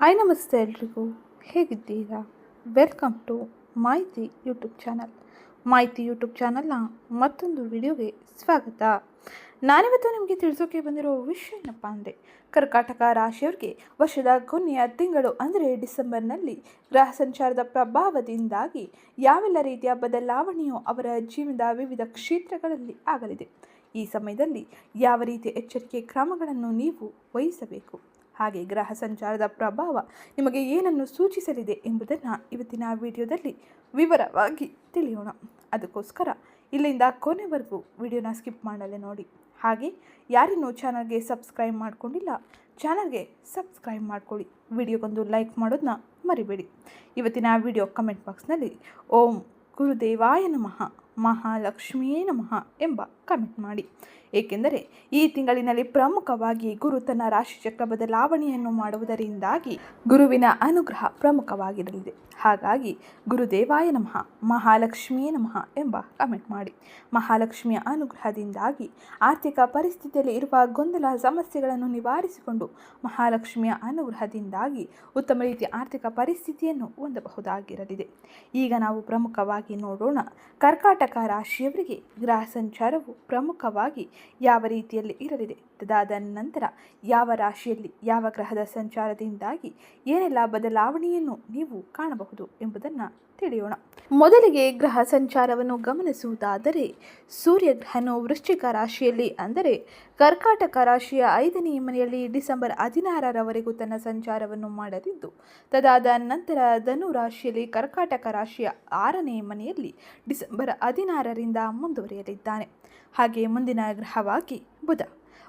Hi ನಮಸ್ತೆ ಎಲ್ರಿಗೂ. ಹೇಗಿದ್ದೀರಾ? Welcome to Mahiti YouTube channel. Mahiti YouTube ಚಾನಲ್ನ ಮತ್ತೊಂದು ವಿಡಿಯೋಗೆ ಸ್ವಾಗತ. ನಾನಿವತ್ತು ನಿಮಗೆ ತಿಳಿಸೋಕೆ ಬಂದಿರೋ ವಿಷಯ ಏನಪ್ಪ ಅಂದರೆ, ಕರ್ಕಾಟಕ ರಾಶಿಯವರಿಗೆ ವರ್ಷದ ಕೊನೆಯ ತಿಂಗಳು ಅಂದರೆ ಡಿಸೆಂಬರ್ನಲ್ಲಿ ಗ್ರಹ ಸಂಚಾರದ ಪ್ರಭಾವದಿಂದಾಗಿ ಯಾವೆಲ್ಲ ರೀತಿಯ ಬದಲಾವಣೆಯು ಅವರ ಜೀವನದ ವಿವಿಧ ಕ್ಷೇತ್ರಗಳಲ್ಲಿ ಆಗಲಿದೆ. ಈ ಸಮಯದಲ್ಲಿ ಯಾವ ರೀತಿಯ ಎಚ್ಚರಿಕೆ ಕ್ರಮಗಳನ್ನು ನೀವು ವಹಿಸಬೇಕು? ಹಾಗೆ ಗ್ರಹ ಸಂಚಾರದ ಪ್ರಭಾವ ನಿಮಗೆ ಏನನ್ನು ಸೂಚಿಸಲಿದೆ ಎಂಬುದನ್ನು ಇವತ್ತಿನ ವಿಡಿಯೋದಲ್ಲಿ ವಿವರವಾಗಿ ತಿಳಿಯೋಣ. ಅದಕ್ಕೋಸ್ಕರ ಇಲ್ಲಿಂದ ಕೊನೆವರೆಗೂ ವಿಡಿಯೋನ ಸ್ಕಿಪ್ ಮಾಡಲೇ ನೋಡಿ. ಹಾಗೆ ಯಾರಿನ್ನೂ ಚಾನಲ್ಗೆ ಸಬ್ಸ್ಕ್ರೈಬ್ ಮಾಡ್ಕೊಂಡಿಲ್ಲ, ಚಾನಲ್ಗೆ ಸಬ್ಸ್ಕ್ರೈಬ್ ಮಾಡ್ಕೊಳ್ಳಿ. ವಿಡಿಯೋಗೊಂದು ಲೈಕ್ ಮಾಡೋದನ್ನ ಮರಿಬೇಡಿ. ಇವತ್ತಿನ ವಿಡಿಯೋ ಕಮೆಂಟ್ ಬಾಕ್ಸ್ನಲ್ಲಿ ಓಂ ಗುರುದೇವಾಯ ನಮಃ, ಮಹಾಲಕ್ಷ್ಮಿಯೇ ನಮಃ ಎಂಬ ಕಮೆಂಟ್ ಮಾಡಿ. ಏಕೆಂದರೆ ಈ ತಿಂಗಳಿನಲ್ಲಿ ಪ್ರಮುಖವಾಗಿ ಗುರು ತನ್ನ ರಾಶಿಚಕ್ರ ಬದಲಾವಣೆಯನ್ನು ಮಾಡುವುದರಿಂದಾಗಿ ಗುರುವಿನ ಅನುಗ್ರಹ ಪ್ರಮುಖವಾಗಿರಲಿದೆ. ಹಾಗಾಗಿ ಗುರುದೇವಾಯ ನಮಃ, ಮಹಾಲಕ್ಷ್ಮಿಯೇ ನಮಃ ಎಂಬ ಕಮೆಂಟ್ ಮಾಡಿ. ಮಹಾಲಕ್ಷ್ಮಿಯ ಅನುಗ್ರಹದಿಂದಾಗಿ ಆರ್ಥಿಕ ಪರಿಸ್ಥಿತಿಯಲ್ಲಿ ಇರುವ ಗೊಂದಲ, ಸಮಸ್ಯೆಗಳನ್ನು ನಿವಾರಿಸಿಕೊಂಡು ಮಹಾಲಕ್ಷ್ಮಿಯ ಅನುಗ್ರಹದಿಂದಾಗಿ ಉತ್ತಮ ರೀತಿಯ ಆರ್ಥಿಕ ಪರಿಸ್ಥಿತಿಯನ್ನು ಹೊಂದಬಹುದಾಗಿರಲಿದೆ. ಈಗ ನಾವು ಪ್ರಮುಖವಾಗಿ ನೋಡೋಣ ಕರ್ಕಾಟಕ ರಾಶಿಯವರಿಗೆ ಗ್ರಹ ಸಂಚಾರವು ಪ್ರಮುಖವಾಗಿ ಯಾವ ರೀತಿಯಲ್ಲಿ ಇರಲಿದೆ? ತದಾದ ನಂತರ ಯಾವ ರಾಶಿಯಲ್ಲಿ ಯಾವ ಗ್ರಹದ ಸಂಚಾರದಿಂದಾಗಿ ಏನೆಲ್ಲ ಬದಲಾವಣೆಯನ್ನು ನೀವು ಕಾಣಬಹುದು ಎಂಬುದನ್ನು ತಿಳಿಯೋಣ. ಮೊದಲಿಗೆ ಗ್ರಹ ಸಂಚಾರವನ್ನು ಗಮನಿಸುವುದಾದರೆ ಸೂರ್ಯಗ್ರಹನು ವೃಶ್ಚಿಕ ರಾಶಿಯಲ್ಲಿ ಅಂದರೆ ಕರ್ಕಾಟಕ ರಾಶಿಯ ಐದನೇ ಮನೆಯಲ್ಲಿ ಡಿಸೆಂಬರ್ ಹದಿನಾರರವರೆಗೂ ತನ್ನ ಸಂಚಾರವನ್ನು ಮಾಡಲಿದ್ದು, ತದಾದ ನಂತರ ಧನು ರಾಶಿಯಲ್ಲಿ ಕರ್ಕಾಟಕ ರಾಶಿಯ ಆರನೇ ಮನೆಯಲ್ಲಿ ಡಿಸೆಂಬರ್ ಹದಿನಾರರಿಂದ ಮುಂದುವರಿಯಲಿದ್ದಾನೆ. ಹಾಗೆ ಮುಂದಿನ ಗ್ರಹವಾಗಿ ಬುಧ.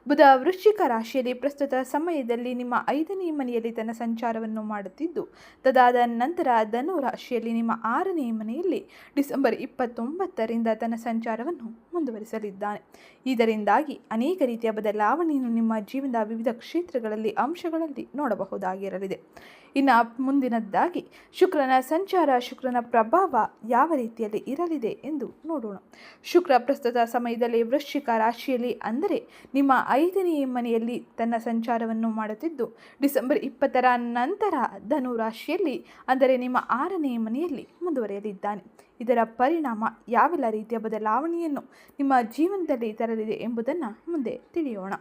ಬುಧ ವೃಶ್ಚಿಕ ರಾಶಿಯಲ್ಲಿ ಪ್ರಸ್ತುತ ಸಮಯದಲ್ಲಿ ನಿಮ್ಮ ಐದನೇ ಮನೆಯಲ್ಲಿ ತನ್ನ ಸಂಚಾರವನ್ನು ಮಾಡುತ್ತಿದ್ದು, ತದಾದ ನಂತರ ಧನು ರಾಶಿಯಲ್ಲಿ ನಿಮ್ಮ ಆರನೇ ಮನೆಯಲ್ಲಿ ಡಿಸೆಂಬರ್ ಇಪ್ಪತ್ತೊಂಬತ್ತರಿಂದ ತನ್ನ ಸಂಚಾರವನ್ನು ಮುಂದುವರಿಸಲಿದ್ದಾನೆ. ಇದರಿಂದಾಗಿ ಅನೇಕ ರೀತಿಯ ಬದಲಾವಣೆಯನ್ನು ನಿಮ್ಮ ಜೀವನದ ವಿವಿಧ ಕ್ಷೇತ್ರಗಳಲ್ಲಿ, ಅಂಶಗಳಲ್ಲಿ ನೋಡಬಹುದಾಗಿರಲಿದೆ. ಇನ್ನು ಮುಂದಿನದ್ದಾಗಿ, ಶುಕ್ರನ ಸಂಚಾರ, ಶುಕ್ರನ ಪ್ರಭಾವ ಯಾವ ರೀತಿಯಲ್ಲಿ ಇರಲಿದೆ ಎಂದು ನೋಡೋಣ. ಶುಕ್ರ ಪ್ರಸ್ತುತ ಸಮಯದಲ್ಲಿ ವೃಶ್ಚಿಕ ರಾಶಿಯಲ್ಲಿ ಅಂದರೆ ನಿಮ್ಮ ಐದನೇ ಮನೆಯಲ್ಲಿ ತನ್ನ ಸಂಚಾರವನ್ನು ಮಾಡುತ್ತಿದ್ದು, ಡಿಸೆಂಬರ್ ಇಪ್ಪತ್ತರ ನಂತರ ಧನು ರಾಶಿಯಲ್ಲಿ ಅಂದರೆ ನಿಮ್ಮ ಆರನೇ ಮನೆಯಲ್ಲಿ ಮುಂದುವರೆಯಲಿದ್ದಾನೆ. ಇದರ ಪರಿಣಾಮ ಯಾವೆಲ್ಲ ರೀತಿಯ ಬದಲಾವಣೆಯನ್ನು ನಿಮ್ಮ ಜೀವನದಲ್ಲಿ ತರಲಿದೆ ಎಂಬುದನ್ನು ಮುಂದೆ ತಿಳಿಯೋಣ.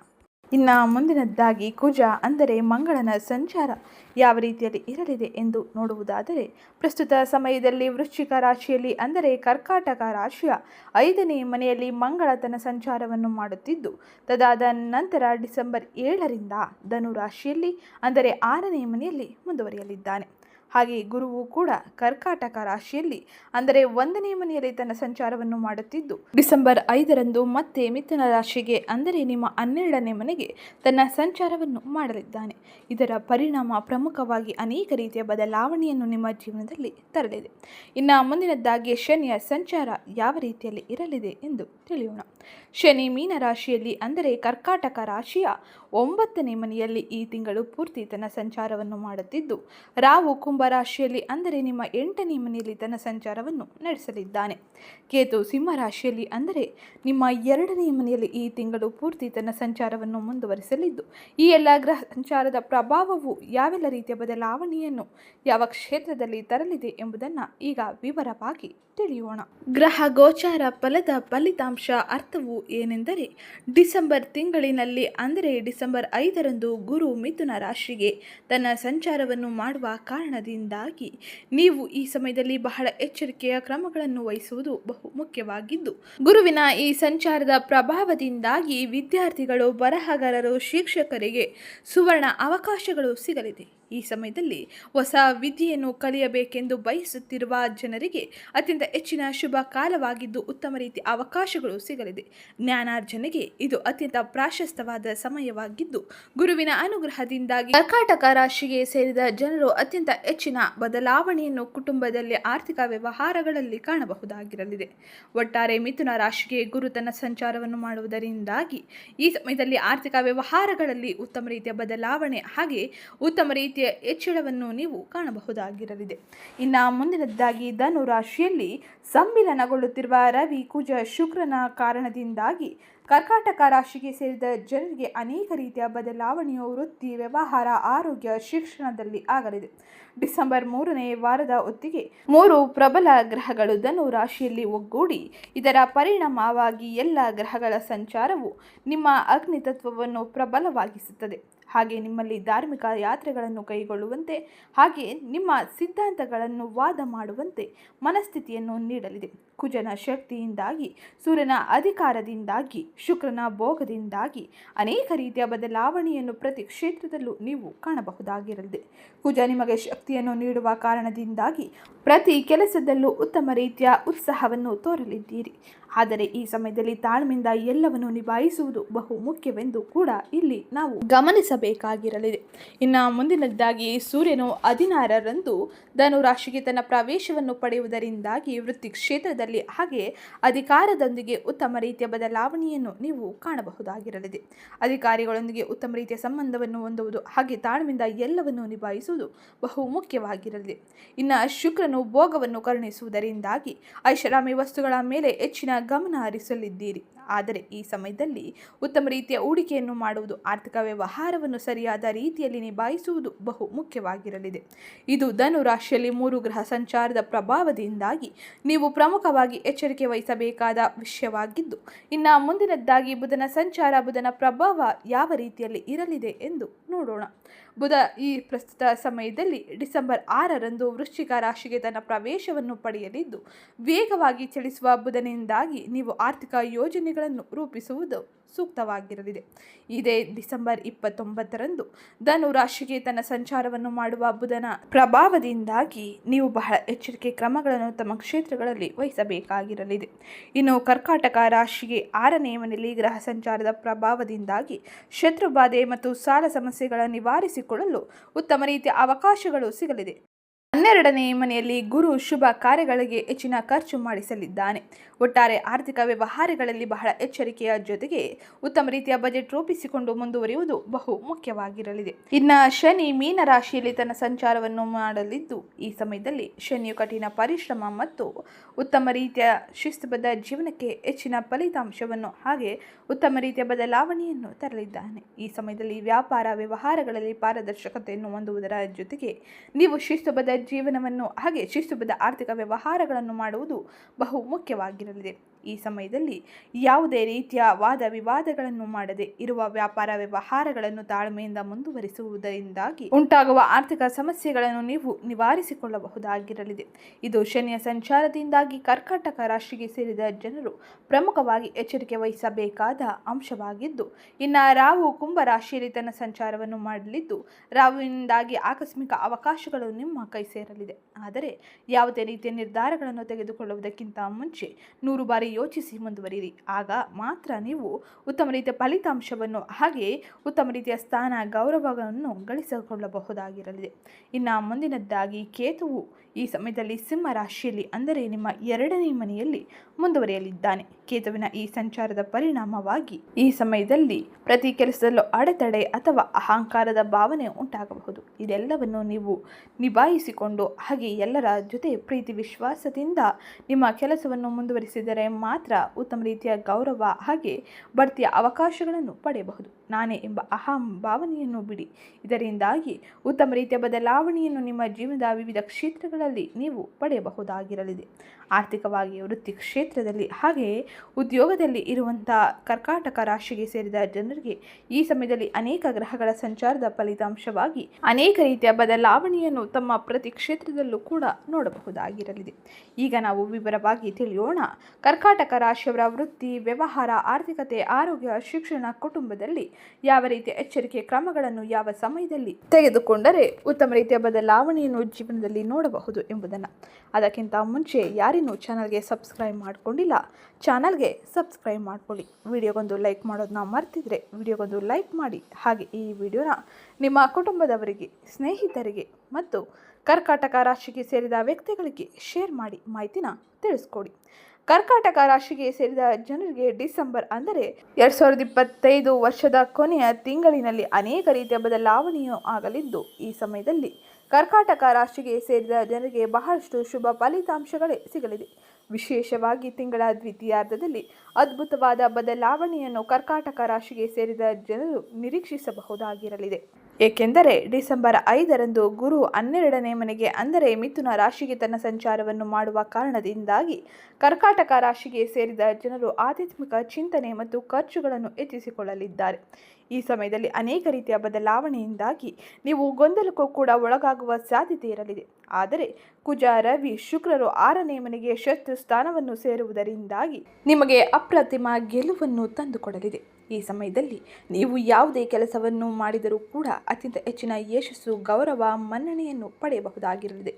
ಇನ್ನು ಮುಂದಿನದ್ದಾಗಿ ಕುಜ ಅಂದರೆ ಮಂಗಳನ ಸಂಚಾರ ಯಾವ ರೀತಿಯಲ್ಲಿ ಇರಲಿದೆ ಎಂದು ನೋಡುವುದಾದರೆ, ಪ್ರಸ್ತುತ ಸಮಯದಲ್ಲಿ ವೃಶ್ಚಿಕ ರಾಶಿಯಲ್ಲಿ ಅಂದರೆ ಕರ್ಕಾಟಕ ರಾಶಿಯ ಐದನೇ ಮನೆಯಲ್ಲಿ ಮಂಗಳ ತನ್ನ ಸಂಚಾರವನ್ನು ಮಾಡುತ್ತಿದ್ದು, ತದಾದ ನಂತರ ಡಿಸೆಂಬರ್ ಏಳರಿಂದ ಧನು ರಾಶಿಯಲ್ಲಿ ಅಂದರೆ ಆರನೇ ಮನೆಯಲ್ಲಿ ಮುಂದುವರಿಯಲಿದ್ದಾನೆ. ಹಾಗೆ ಗುರುವು ಕೂಡ ಕರ್ಕಾಟಕ ರಾಶಿಯಲ್ಲಿ, ಅಂದರೆ ಒಂದನೇ ಮನೆಯಲ್ಲಿ ತನ್ನ ಸಂಚಾರವನ್ನು ಮಾಡುತ್ತಿದ್ದು, ಡಿಸೆಂಬರ್ ಐದರಂದು ಮತ್ತೆ ಮಿಥುನ ರಾಶಿಗೆ, ಅಂದರೆ ನಿಮ್ಮ ಹನ್ನೆರಡನೇ ಮನೆಗೆ ತನ್ನ ಸಂಚಾರವನ್ನು ಮಾಡಲಿದ್ದಾನೆ. ಇದರ ಪರಿಣಾಮ ಪ್ರಮುಖವಾಗಿ ಅನೇಕ ರೀತಿಯ ಬದಲಾವಣೆಯನ್ನು ನಿಮ್ಮ ಜೀವನದಲ್ಲಿ ತರಲಿದೆ. ಇನ್ನು ಮುಂದಿನದ್ದಾಗಿ ಶನಿಯ ಸಂಚಾರ ಯಾವ ರೀತಿಯಲ್ಲಿ ಇರಲಿದೆ ಎಂದು ತಿಳಿಯೋಣ. ಶನಿ ಮೀನ ರಾಶಿಯಲ್ಲಿ ಅಂದರೆ ಕರ್ಕಾಟಕ ರಾಶಿಯ ಒಂಬತ್ತನೇ ಮನೆಯಲ್ಲಿ ಈ ತಿಂಗಳು ಪೂರ್ತಿ ತನ್ನ ಸಂಚಾರವನ್ನು ಮಾಡುತ್ತಿದ್ದು, ರಾಹು ಕುಂಭ ರಾಶಿಯಲ್ಲಿ ಅಂದರೆ ನಿಮ್ಮ ಎಂಟನೇ ಮನೆಯಲ್ಲಿ ತನ್ನ ಸಂಚಾರವನ್ನು ನಡೆಸಲಿದ್ದಾನೆ. ಕೇತು ಸಿಂಹ ರಾಶಿಯಲ್ಲಿ ಅಂದರೆ ನಿಮ್ಮ ಎರಡನೇ ಮನೆಯಲ್ಲಿ ಈ ತಿಂಗಳು ಪೂರ್ತಿ ತನ್ನ ಸಂಚಾರವನ್ನು ಮುಂದುವರಿಸಲಿದ್ದು, ಈ ಎಲ್ಲ ಗ್ರಹ ಸಂಚಾರದ ಪ್ರಭಾವವು ಯಾವೆಲ್ಲ ರೀತಿಯ ಬದಲಾವಣೆಯನ್ನು ಯಾವ ಕ್ಷೇತ್ರದಲ್ಲಿ ತರಲಿದೆ ಎಂಬುದನ್ನು ಈಗ ವಿವರವಾಗಿ ತಿಳಿಯೋಣ. ಗ್ರಹ ಗೋಚಾರ ಫಲದ ಫಲಿತಾಂಶ ಅರ್ಥವು ಏನೆಂದರೆ ಡಿಸೆಂಬರ್ ತಿಂಗಳಿನಲ್ಲಿ, ಅಂದರೆ ಡಿಸೆಂಬರ್ ಐದರಂದು ಗುರು ಮಿಥುನ ರಾಶಿಗೆ ತನ್ನ ಸಂಚಾರವನ್ನು ಮಾಡುವ ಕಾರಣದಿಂದಾಗಿ ನೀವು ಈ ಸಮಯದಲ್ಲಿ ಬಹಳ ಎಚ್ಚರಿಕೆಯ ಕ್ರಮಗಳನ್ನು ವಹಿಸುವುದು ಬಹು ಮುಖ್ಯವಾಗಿದ್ದು, ಗುರುವಿನ ಈ ಸಂಚಾರದ ಪ್ರಭಾವದಿಂದಾಗಿ ವಿದ್ಯಾರ್ಥಿಗಳು, ಬರಹಗಾರರು, ಶಿಕ್ಷಕರಿಗೆ ಸುವರ್ಣ ಅವಕಾಶಗಳು ಸಿಗಲಿದೆ. ಈ ಸಮಯದಲ್ಲಿ ಹೊಸ ವಿದ್ಯೆಯನ್ನು ಕಲಿಯಬೇಕೆಂದು ಬಯಸುತ್ತಿರುವ ಜನರಿಗೆ ಅತ್ಯಂತ ಹೆಚ್ಚಿನ ಶುಭ ಕಾಲವಾಗಿದ್ದು ಉತ್ತಮ ರೀತಿಯ ಅವಕಾಶಗಳು ಸಿಗಲಿದೆ. ಜ್ಞಾನಾರ್ಜನೆಗೆ ಇದು ಅತ್ಯಂತ ಪ್ರಾಶಸ್ತವಾದ ಸಮಯವಾಗಿದ್ದು ಗುರುವಿನ ಅನುಗ್ರಹದಿಂದಾಗಿ ಕರ್ಕಾಟಕ ರಾಶಿಗೆ ಸೇರಿದ ಜನರು ಅತ್ಯಂತ ಹೆಚ್ಚಿನ ಬದಲಾವಣೆಯನ್ನು ಕುಟುಂಬದಲ್ಲಿ ಆರ್ಥಿಕ ವ್ಯವಹಾರಗಳಲ್ಲಿ ಕಾಣಬಹುದಾಗಿರಲಿದೆ. ಒಟ್ಟಾರೆ ಮಿಥುನ ರಾಶಿಗೆ ಗುರು ತನ್ನ ಸಂಚಾರವನ್ನು ಮಾಡುವುದರಿಂದಾಗಿ ಈ ಸಮಯದಲ್ಲಿ ಆರ್ಥಿಕ ವ್ಯವಹಾರಗಳಲ್ಲಿ ಉತ್ತಮ ರೀತಿಯ ಬದಲಾವಣೆ ಹಾಗೆ ಉತ್ತಮ ರೀತಿಯ ಹೆಚ್ಚಳವನ್ನು ನೀವು ಕಾಣಬಹುದಾಗಿರಲಿದೆ. ಇನ್ನು ಮುಂದಿನದ್ದಾಗಿ ಧನು ರಾಶಿಯಲ್ಲಿ ಸಮ್ಮಿಲನಗೊಳ್ಳುತ್ತಿರುವ ರವಿ, ಕುಜ, ಶುಕ್ರನ ಕಾರಣದಿಂದಾಗಿ ಕರ್ಕಾಟಕ ರಾಶಿಗೆ ಸೇರಿದ ಜನರಿಗೆ ಅನೇಕ ರೀತಿಯ ಬದಲಾವಣೆಯು ವೃತ್ತಿ, ವ್ಯವಹಾರ, ಆರೋಗ್ಯ, ಶಿಕ್ಷಣದಲ್ಲಿ ಆಗಲಿದೆ. ಡಿಸೆಂಬರ್ ಮೂರನೇ ವಾರದ ಹೊತ್ತಿಗೆ ಮೂರು ಪ್ರಬಲ ಗ್ರಹಗಳು ಧನು ರಾಶಿಯಲ್ಲಿ ಒಗ್ಗೂಡಿ, ಇದರ ಪರಿಣಾಮವಾಗಿ ಎಲ್ಲ ಗ್ರಹಗಳ ಸಂಚಾರವು ನಿಮ್ಮ ಅಗ್ನಿ ತತ್ವವನ್ನು ಪ್ರಬಲವಾಗಿಸುತ್ತದೆ. ಹಾಗೆ ನಿಮ್ಮಲ್ಲಿ ಧಾರ್ಮಿಕ ಯಾತ್ರೆಗಳನ್ನು ಕೈಗೊಳ್ಳುವಂತೆ, ಹಾಗೆ ನಿಮ್ಮ ಸಿದ್ಧಾಂತಗಳನ್ನು ವಾದ ಮಾಡುವಂತೆ ಮನಸ್ಥಿತಿಯನ್ನು ನೀಡಲಿದೆ. ಕುಜನ ಶಕ್ತಿಯಿಂದಾಗಿ, ಸೂರ್ಯನ ಅಧಿಕಾರದಿಂದಾಗಿ, ಶುಕ್ರನ ಭೋಗದಿಂದಾಗಿ ಅನೇಕ ರೀತಿಯ ಬದಲಾವಣೆಯನ್ನು ಪ್ರತಿ ಕ್ಷೇತ್ರದಲ್ಲೂ ನೀವು ಕಾಣಬಹುದಾಗಿರಲಿದೆ. ಕುಜ ನಿಮಗೆ ಶಕ್ತಿಯನ್ನು ನೀಡುವ ಕಾರಣದಿಂದಾಗಿ ಪ್ರತಿ ಕೆಲಸದಲ್ಲೂ ಉತ್ತಮ ರೀತಿಯ ಉತ್ಸಾಹವನ್ನು ತೋರಲಿದ್ದೀರಿ. ಆದರೆ ಈ ಸಮಯದಲ್ಲಿ ತಾಳ್ಮೆಯಿಂದ ಎಲ್ಲವನ್ನು ನಿಭಾಯಿಸುವುದು ಬಹು ಮುಖ್ಯವೆಂದು ಕೂಡ ಇಲ್ಲಿ ನಾವು ಗಮನಿಸಬೇಕಾಗಿರಲಿದೆ. ಇನ್ನು ಮುಂದಿನದ್ದಾಗಿ ಸೂರ್ಯನು ಹದಿನಾರರಂದು ಧನು ರಾಶಿಗೆ ತನ್ನ ಪ್ರವೇಶವನ್ನು ಪಡೆಯುವುದರಿಂದಾಗಿ ವೃತ್ತಿ ಕ್ಷೇತ್ರದಲ್ಲಿ ಹಾಗೆ ಅಧಿಕಾರದೊಂದಿಗೆ ಉತ್ತಮ ರೀತಿಯ ಬದಲಾವಣೆಯನ್ನು ನೀವು ಕಾಣಬಹುದಾಗಿರಲಿದೆ. ಅಧಿಕಾರಿಗಳೊಂದಿಗೆ ಉತ್ತಮ ರೀತಿಯ ಸಂಬಂಧವನ್ನು ಹೊಂದುವುದು ಹಾಗೆ ತಾಳ್ಮೆಯಿಂದ ಎಲ್ಲವನ್ನು ನಿಭಾಯಿಸುವುದು ಬಹು ಮುಖ್ಯವಾಗಿರಲಿದೆ. ಇನ್ನು ಶುಕ್ರನು ಭೋಗವನ್ನು ಕರುಣಿಸುವುದರಿಂದಾಗಿ ಐಷಾರಾಮಿ ವಸ್ತುಗಳ ಮೇಲೆ ಹೆಚ್ಚಿನ ಗಮನ ಹರಿಸಲಿದ್ದೀರಿ. ಆದರೆ ಈ ಸಮಯದಲ್ಲಿ ಉತ್ತಮ ರೀತಿಯ ಹೂಡಿಕೆಯನ್ನು ಮಾಡುವುದು ಆರ್ಥಿಕ ವ್ಯವಹಾರವನ್ನು ಸರಿಯಾದ ರೀತಿಯಲ್ಲಿ ನಿಭಾಯಿಸುವುದು ಬಹು ಮುಖ್ಯವಾಗಿರಲಿದೆ. ಇದು ಧನು ರಾಶಿಯಲ್ಲಿ ಮೂರು ಗ್ರಹ ಸಂಚಾರದ ಪ್ರಭಾವದಿಂದಾಗಿ ನೀವು ಪ್ರಮುಖವಾಗಿ ಎಚ್ಚರಿಕೆ ವಹಿಸಬೇಕಾದ ವಿಷಯವಾಗಿದ್ದು, ಇನ್ನು ಮುಂದಿನದ್ದಾಗಿ ಬುಧನ ಸಂಚಾರ ಬುಧನ ಪ್ರಭಾವ ಯಾವ ರೀತಿಯಲ್ಲಿ ಇರಲಿದೆ ಎಂದು ನೋಡೋಣ. ಬುಧ ಈ ಪ್ರಸ್ತುತ ಸಮಯದಲ್ಲಿ ಡಿಸೆಂಬರ್ ಆರರಂದು ವೃಶ್ಚಿಕ ರಾಶಿಗೆ ತನ್ನ ಪ್ರವೇಶವನ್ನು ಪಡೆಯಲಿದ್ದು, ವೇಗವಾಗಿ ಚಲಿಸುವ ಬುಧನಿಂದಾಗಿ ನೀವು ಆರ್ಥಿಕ ಯೋಜನೆಗಳನ್ನು ರೂಪಿಸುವುದು. ಸೂಕ್ತವಾಗಿರಲಿದೆ. ಇದೇ ಡಿಸೆಂಬರ್ ಇಪ್ಪತ್ತೊಂಬತ್ತರಂದು ಧನು ರಾಶಿಗೆ ತನ್ನ ಸಂಚಾರವನ್ನು ಮಾಡುವ ಬುಧನ ಪ್ರಭಾವದಿಂದಾಗಿ ನೀವು ಬಹಳ ಎಚ್ಚರಿಕೆ ಕ್ರಮಗಳನ್ನು ತಮ್ಮ ಕ್ಷೇತ್ರಗಳಲ್ಲಿ ವಹಿಸಬೇಕಾಗಿರಲಿದೆ. ಇನ್ನು ಕರ್ಕಾಟಕ ರಾಶಿಗೆ ಆರನೇ ಮನೆಯಲ್ಲಿ ಗ್ರಹ ಸಂಚಾರದ ಪ್ರಭಾವದಿಂದಾಗಿ ಶತ್ರುಬಾಧೆ ಮತ್ತು ಸಾಲ ಸಮಸ್ಯೆಗಳ ನಿವಾರಿಸಿಕೊಳ್ಳಲು ಉತ್ತಮ ರೀತಿಯ ಅವಕಾಶಗಳು ಸಿಗಲಿದೆ. ಹನ್ನೆರಡನೇ ಮನೆಯಲ್ಲಿ ಗುರು ಶುಭ ಕಾರ್ಯಗಳಿಗೆ ಹೆಚ್ಚಿನ ಖರ್ಚು ಮಾಡಿಸಲಿದ್ದಾನೆ. ಒಟ್ಟಾರೆ ಆರ್ಥಿಕ ವ್ಯವಹಾರಗಳಲ್ಲಿ ಬಹಳ ಎಚ್ಚರಿಕೆಯ ಜೊತೆಗೆ ಉತ್ತಮ ರೀತಿಯ ಬಜೆಟ್ ರೂಪಿಸಿಕೊಂಡು ಮುಂದುವರಿಯುವುದು ಬಹು ಮುಖ್ಯವಾಗಿರಲಿದೆ. ಇನ್ನ ಶನಿ ಮೀನ ರಾಶಿಯಲ್ಲಿ ತನ್ನ ಸಂಚಾರವನ್ನು ಮಾಡಲಿದ್ದು, ಈ ಸಮಯದಲ್ಲಿ ಶನಿಯು ಕಠಿಣ ಪರಿಶ್ರಮ ಮತ್ತು ಉತ್ತಮ ರೀತಿಯ ಶಿಸ್ತುಬದ್ಧ ಜೀವನಕ್ಕೆ ಹೆಚ್ಚಿನ ಫಲಿತಾಂಶವನ್ನು ಹಾಗೆ ಉತ್ತಮ ರೀತಿಯ ಬದಲಾವಣೆಯನ್ನು ತರಲಿದ್ದಾನೆ. ಈ ಸಮಯದಲ್ಲಿ ವ್ಯಾಪಾರ ವ್ಯವಹಾರಗಳಲ್ಲಿ ಪಾರದರ್ಶಕತೆಯನ್ನು ಹೊಂದುವುದರ ಜೊತೆಗೆ ನೀವು ಶಿಸ್ತುಬದ್ಧ ಜೀವನವನ್ನು ಹಾಗೆ ಶಿಸ್ತುಬದ್ಧ ಆರ್ಥಿಕ ವ್ಯವಹಾರಗಳನ್ನು ಮಾಡುವುದು ಬಹು ಮುಖ್ಯವಾಗಿರಲಿದೆ. ಈ ಸಮಯದಲ್ಲಿ ಯಾವುದೇ ರೀತಿಯ ವಾದ ವಿವಾದಗಳನ್ನು ಮಾಡದೆ ಇರುವ ವ್ಯಾಪಾರ ವ್ಯವಹಾರಗಳನ್ನು ತಾಳ್ಮೆಯಿಂದ ಮುಂದುವರಿಸುವುದರಿಂದಾಗಿ ಉಂಟಾಗುವ ಆರ್ಥಿಕ ಸಮಸ್ಯೆಗಳನ್ನು ನೀವು ನಿವಾರಿಸಿಕೊಳ್ಳಬಹುದಾಗಿರಲಿದೆ. ಇದು ಶನಿಯ ಸಂಚಾರದಿಂದಾಗಿ ಕರ್ಕಾಟಕ ರಾಶಿಗೆ ಸೇರಿದ ಜನರು ಪ್ರಮುಖವಾಗಿ ಎಚ್ಚರಿಕೆ ವಹಿಸಬೇಕಾದ ಅಂಶವಾಗಿದ್ದು, ಇನ್ನು ರಾಹು ಕುಂಭ ರಾಶಿಯಲ್ಲಿ ತನ್ನ ಸಂಚಾರವನ್ನು ಮಾಡಲಿದ್ದು, ರಾಹುವಿನಿಂದಾಗಿ ಆಕಸ್ಮಿಕ ಅವಕಾಶಗಳು ನಿಮ್ಮ ಕೈ ಸೇರಲಿದೆ. ಆದರೆ, ಯಾವುದೇ ರೀತಿಯ ನಿರ್ಧಾರಗಳನ್ನು ತೆಗೆದುಕೊಳ್ಳುವುದಕ್ಕಿಂತ ಮುಂಚೆ ನೂರು ಬಾರಿ ಯೋಚಿಸಿ ಮುಂದುವರಿಯಿರಿ ಆಗ ಮಾತ್ರ ನೀವು ಉತ್ತಮ ರೀತಿಯ ಫಲಿತಾಂಶವನ್ನು ಹಾಗೆಯೇ ಉತ್ತಮ ರೀತಿಯ ಸ್ಥಾನ ಗೌರವವನ್ನು ಗಳಿಸಿಕೊಳ್ಳಬಹುದಾಗಿರಲಿದೆ. ಇನ್ನು ಮುಂದಿನದ್ದಾಗಿ ಕೇತುವು ಈ ಸಮಯದಲ್ಲಿ ಸಿಂಹ ರಾಶಿಯಲ್ಲಿ ಅಂದರೆ ನಿಮ್ಮ ಎರಡನೇ ಮನೆಯಲ್ಲಿ ಮುಂದುವರಿಯಲಿದ್ದಾನೆ. ಕೇತುವಿನ ಈ ಸಂಚಾರದ ಪರಿಣಾಮವಾಗಿ ಈ ಸಮಯದಲ್ಲಿ ಪ್ರತಿ ಕೆಲಸದಲ್ಲೂ ಅಡೆತಡೆ ಅಥವಾ ಅಹಂಕಾರದ ಭಾವನೆ ಉಂಟಾಗಬಹುದು. ಇದೆಲ್ಲವನ್ನು ನೀವು ನಿಭಾಯಿಸಿಕೊಂಡು ಹಾಗೆ ಎಲ್ಲರ ಜೊತೆ ಪ್ರೀತಿ ವಿಶ್ವಾಸದಿಂದ ನಿಮ್ಮ ಕೆಲಸವನ್ನು ಮುಂದುವರಿಸಿದರೆ ಮಾತ್ರ ಉತ್ತಮ ರೀತಿಯ ಗೌರವ ಹಾಗೆ ಬಡ್ತಿಯ ಅವಕಾಶಗಳನ್ನು ಪಡೆಯಬಹುದು. ನಾನೇ ಎಂಬ ಅಹಂ ಭಾವನೆಯನ್ನು ಬಿಡಿ. ಇದರಿಂದಾಗಿ ಉತ್ತಮ ರೀತಿಯ ಬದಲಾವಣೆಯನ್ನು ನಿಮ್ಮ ಜೀವನದ ವಿವಿಧ ಕ್ಷೇತ್ರಗಳಲ್ಲಿ ನೀವು ಪಡೆಯಬಹುದಾಗಿರಲಿದೆ. ಆರ್ಥಿಕವಾಗಿ ವೃತ್ತಿ ಕ್ಷೇತ್ರದಲ್ಲಿ ಹಾಗೆಯೇ ಉದ್ಯೋಗದಲ್ಲಿ ಇರುವಂಥ ಕರ್ಕಾಟಕ ರಾಶಿಗೆ ಸೇರಿದ ಜನರಿಗೆ ಈ ಸಮಯದಲ್ಲಿ ಅನೇಕ ಗ್ರಹಗಳ ಸಂಚಾರದ ಫಲಿತಾಂಶವಾಗಿ ಅನೇಕ ರೀತಿಯ ಬದಲಾವಣೆಯನ್ನು ತಮ್ಮ ಪ್ರತಿ ಕ್ಷೇತ್ರದಲ್ಲೂ ಕೂಡ ನೋಡಬಹುದಾಗಿರಲಿದೆ. ಈಗ ನಾವು ವಿವರವಾಗಿ ತಿಳಿಯೋಣ. ಕರ್ಕಾಟಕ ರಾಶಿಯವರ ವೃತ್ತಿ, ವ್ಯವಹಾರ, ಆರ್ಥಿಕತೆ, ಆರೋಗ್ಯ, ಶಿಕ್ಷಣ, ಕುಟುಂಬದಲ್ಲಿ ಯಾವ ರೀತಿಯ ಎಚ್ಚರಿಕೆ ಕ್ರಮಗಳನ್ನು ಯಾವ ಸಮಯದಲ್ಲಿ ತೆಗೆದುಕೊಂಡರೆ ಉತ್ತಮ ರೀತಿಯ ಬದಲಾವಣೆಯನ್ನು ಜೀವನದಲ್ಲಿ ನೋಡಬಹುದು ಎಂಬುದನ್ನು. ಅದಕ್ಕಿಂತ ಮುಂಚೆ ಯಾರಿನ್ನೂ ಚಾನಲ್ಗೆ ಸಬ್ಸ್ಕ್ರೈಬ್ ಮಾಡಿಕೊಂಡಿಲ್ಲ, ಚಾನಲ್ಗೆ ಸಬ್ಸ್ಕ್ರೈಬ್ ಮಾಡ್ಕೊಳ್ಳಿ. ವಿಡಿಯೋಗೊಂದು ಲೈಕ್ ಮಾಡೋದನ್ನ ಮರ್ತಿದ್ರೆ ವಿಡಿಯೋಗೊಂದು ಲೈಕ್ ಮಾಡಿ. ಹಾಗೆ ಈ ವಿಡಿಯೋನ ನಿಮ್ಮ ಕುಟುಂಬದವರಿಗೆ, ಸ್ನೇಹಿತರಿಗೆ ಮತ್ತು ಕರ್ಕಾಟಕ ರಾಶಿಗೆ ಸೇರಿದ ವ್ಯಕ್ತಿಗಳಿಗೆ ಶೇರ್ ಮಾಡಿ, ಮಾಹಿತಿನ ತಿಳಿಸ್ಕೊಡಿ. ಕರ್ಕಾಟಕ ರಾಶಿಗೆ ಸೇರಿದ ಜನರಿಗೆ ಡಿಸೆಂಬರ್ ಅಂದರೆ ಎರಡ್ ಸಾವಿರದ ಇಪ್ಪತ್ತೈದು ವರ್ಷದ ಕೊನೆಯ ತಿಂಗಳಿನಲ್ಲಿ ಅನೇಕ ರೀತಿಯ ಬದಲಾವಣೆಯೂ ಆಗಲಿದ್ದು, ಈ ಸಮಯದಲ್ಲಿ ಕರ್ಕಾಟಕ ರಾಶಿಗೆ ಸೇರಿದ ಜನರಿಗೆ ಬಹಳಷ್ಟು ಶುಭ ಫಲಿತಾಂಶಗಳೇ ಸಿಗಲಿದೆ. ವಿಶೇಷವಾಗಿ ತಿಂಗಳ ದ್ವಿತೀಯಾರ್ಧದಲ್ಲಿ ಅದ್ಭುತವಾದ ಬದಲಾವಣೆಯನ್ನು ಕರ್ಕಾಟಕ ರಾಶಿಗೆ ಸೇರಿದ ಜನರು ನಿರೀಕ್ಷಿಸಬಹುದಾಗಿರಲಿದೆ. ಏಕೆಂದರೆ ಡಿಸೆಂಬರ್ ಐದರಂದು ಗುರು ಹನ್ನೆರಡನೇ ಮನೆಗೆ ಅಂದರೆ ಮಿಥುನ ರಾಶಿಗೆ ತನ್ನ ಸಂಚಾರವನ್ನು ಮಾಡುವ ಕಾರಣದಿಂದಾಗಿ ಕರ್ಕಾಟಕ ರಾಶಿಗೆ ಸೇರಿದ ಜನರು ಆಧ್ಯಾತ್ಮಿಕ ಚಿಂತನೆ ಮತ್ತು ಖರ್ಚುಗಳನ್ನು ಹೆಚ್ಚಿಸಿಕೊಳ್ಳಲಿದ್ದಾರೆ. ಈ ಸಮಯದಲ್ಲಿ ಅನೇಕ ರೀತಿಯ ಬದಲಾವಣೆಯಿಂದಾಗಿ ನೀವು ಗೊಂದಲಕ್ಕೂ ಕೂಡ ಒಳಗಾಗುವ ಸಾಧ್ಯತೆ ಇರಲಿದೆ. ಆದರೆ ಕುಜ, ರವಿ, ಶುಕ್ರರು ಆರನೇ ಮನೆಗೆ ಶತ್ರು ಸ್ಥಾನವನ್ನು ಸೇರುವುದರಿಂದಾಗಿ ನಿಮಗೆ ಅಪ್ರತಿಮ ಗೆಲುವನ್ನು ತಂದುಕೊಡಲಿದೆ. ಈ ಸಮಯದಲ್ಲಿ ನೀವು ಯಾವುದೇ ಕೆಲಸವನ್ನು ಮಾಡಿದರೂ ಕೂಡ ಅತ್ಯಂತ ಹೆಚ್ಚಿನ ಯಶಸ್ಸು, ಗೌರವ, ಮನ್ನಣೆಯನ್ನು ಪಡೆಯಬಹುದಾಗಿರಲಿದೆ.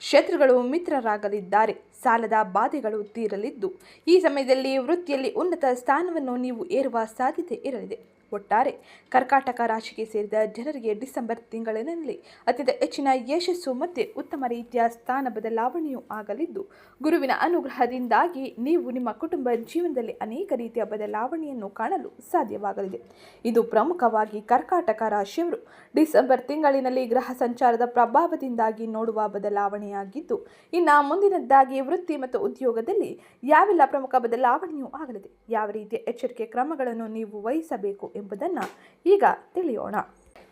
ಶತ್ರುಗಳು ಮಿತ್ರರಾಗಲಿದ್ದಾರೆ, ಸಾಲದ ಬಾಧೆಗಳು ತೀರಲಿದ್ದು, ಈ ಸಮಯದಲ್ಲಿ ವೃತ್ತಿಯಲ್ಲಿ ಉನ್ನತ ಸ್ಥಾನವನ್ನು ನೀವು ಏರುವ ಸಾಧ್ಯತೆ ಇರಲಿದೆ. ಒಟ್ಟಾರೆ ಕರ್ಕಾಟಕ ರಾಶಿಗೆ ಸೇರಿದ ಜನರಿಗೆ ಡಿಸೆಂಬರ್ ತಿಂಗಳಿನಲ್ಲಿ ಅತ್ಯಂತ ಹೆಚ್ಚಿನ ಯಶಸ್ಸು ಮತ್ತು ಉತ್ತಮ ರೀತಿಯ ಸ್ಥಾನ ಬದಲಾವಣೆಯೂ ಆಗಲಿದ್ದು, ಗುರುವಿನ ಅನುಗ್ರಹದಿಂದಾಗಿ ನೀವು ನಿಮ್ಮ ಕುಟುಂಬ ಜೀವನದಲ್ಲಿ ಅನೇಕ ರೀತಿಯ ಬದಲಾವಣೆಯನ್ನು ಕಾಣಲು ಸಾಧ್ಯವಾಗಲಿದೆ. ಇದು ಪ್ರಮುಖವಾಗಿ ಕರ್ಕಾಟಕ ರಾಶಿಯವರು ಡಿಸೆಂಬರ್ ತಿಂಗಳಿನಲ್ಲಿ ಗ್ರಹ ಸಂಚಾರದ ಪ್ರಭಾವದಿಂದಾಗಿ ನೋಡುವ ಬದಲಾವಣೆಯಾಗಿದ್ದು, ಇನ್ನು ಮುಂದಿನದ್ದಾಗಿ ವೃತ್ತಿ ಮತ್ತು ಉದ್ಯೋಗದಲ್ಲಿ ಯಾವೆಲ್ಲ ಪ್ರಮುಖ ಬದಲಾವಣೆಯೂ ಆಗಲಿದೆ. ಯಾವ ರೀತಿಯ ಎಚ್ಚರಿಕೆ ಕ್ರಮಗಳನ್ನು ನೀವು ವಹಿಸಬೇಕು ಎಂಬುದನ್ನು ಈಗ ತಿಳಿಯೋಣ.